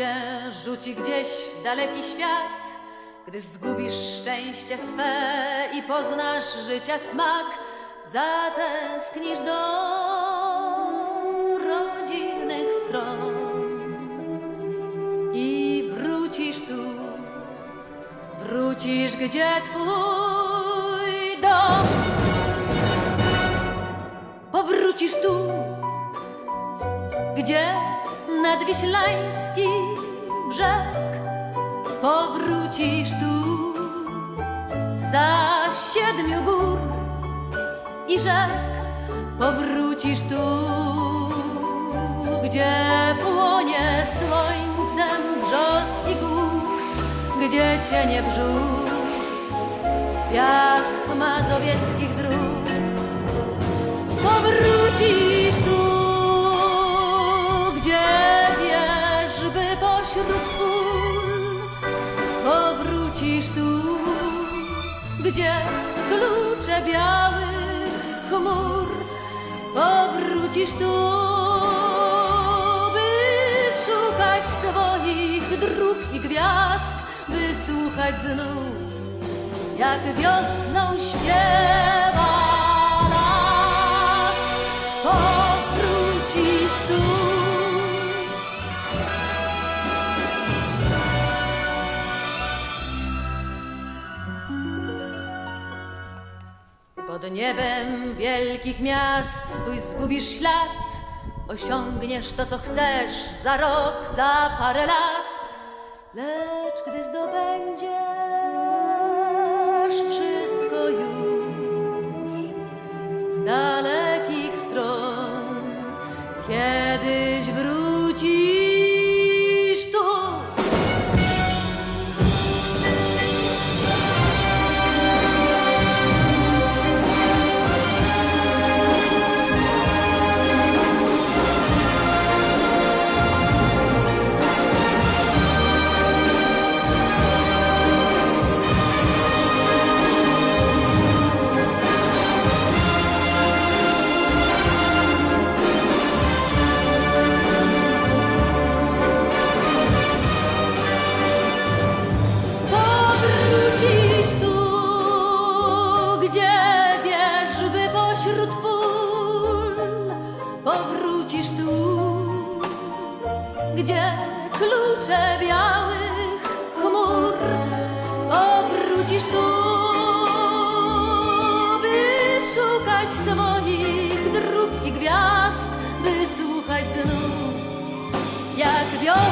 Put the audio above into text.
porzuci gdzieś daleki świat, gdy zgubisz szczęście swe i poznasz życia smak, zatęsknisz do rodzinnych stron i wrócisz tu, wrócisz gdzie twój dom. Powrócisz tu, gdzie nadwiślański brzeg. Powrócisz tu za siedmiu gór i rzek. Powrócisz tu, gdzie płonie słońcem brzozki gór, gdzie cienie brzus jak mazowieckich dróg gdzie klucze białych chmur. Powrócisz tu, by szukać swoich dróg i gwiazd, by słuchać znów jak wiosną śpiewa Pod niebem wielkich miast swój zgubisz ślad, osiągniesz to, co chcesz za rok, za parę lat. Lecz gdy zdobędziesz wszystko już z dalekich Powrócisz tu, gdzie klucze białych chmur. Powrócisz tu, by szukać swoich dróg i gwiazd, by słuchać znów, jak wiosną śpiewa.